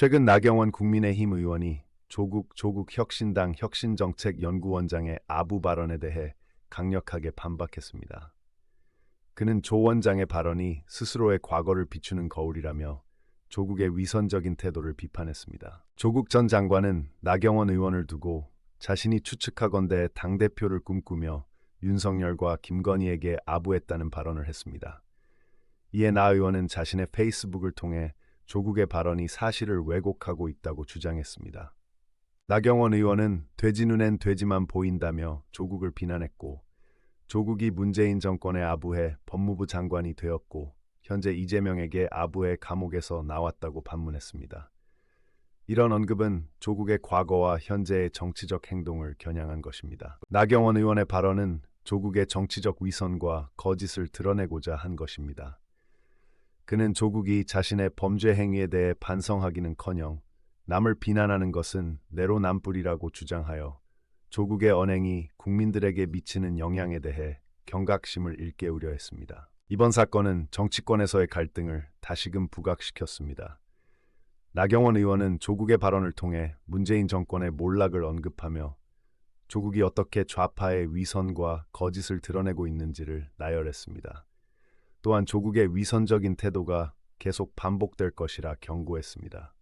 최근 나경원 국민의힘 의원이 조국 조국 혁신당 혁신정책연구원장의 아부 발언에 대해 강력하게 반박했습니다. 그는 조 원장의 발언이 스스로의 과거를 비추는 거울이라며 조국의 위선적인 태도를 비판했습니다. 조국 전 장관은 나경원 의원을 두고 자신이 추측하건대 당대표를 꿈꾸며 윤석열과 김건희에게 아부했다는 발언을 했습니다. 이에 나 의원은 자신의 페이스북을 통해 조국의 발언이 사실을 왜곡하고 있다고 주장했습니다. 나경원 의원은 돼지 눈엔 돼지만 보인다며 조국을 비난했고 조국이 문재인 정권에 아부해 법무부 장관이 되었고 현재 이재명에게 아부해 감옥에서 나왔다고 반문했습니다. 이런 언급은 조국의 과거와 현재의 정치적 행동을 겨냥한 것입니다. 나경원 의원의 발언은 조국의 정치적 위선과 거짓을 드러내고자 한 것입니다. 그는 조국이 자신의 범죄 행위에 대해 반성하기는커녕 남을 비난하는 것은 내로남불이라고 주장하여 조국의 언행이 국민들에게 미치는 영향에 대해 경각심을 일깨우려 했습니다. 이번 사건은 정치권에서의 갈등을 다시금 부각시켰습니다. 나경원 의원은 조국의 발언을 통해 문재인 정권의 몰락을 언급하며 조국이 어떻게 좌파의 위선과 거짓을 드러내고 있는지를 나열했습니다. 또한 조국의 위선적인 태도가 계속 반복될 것이라 경고했습니다.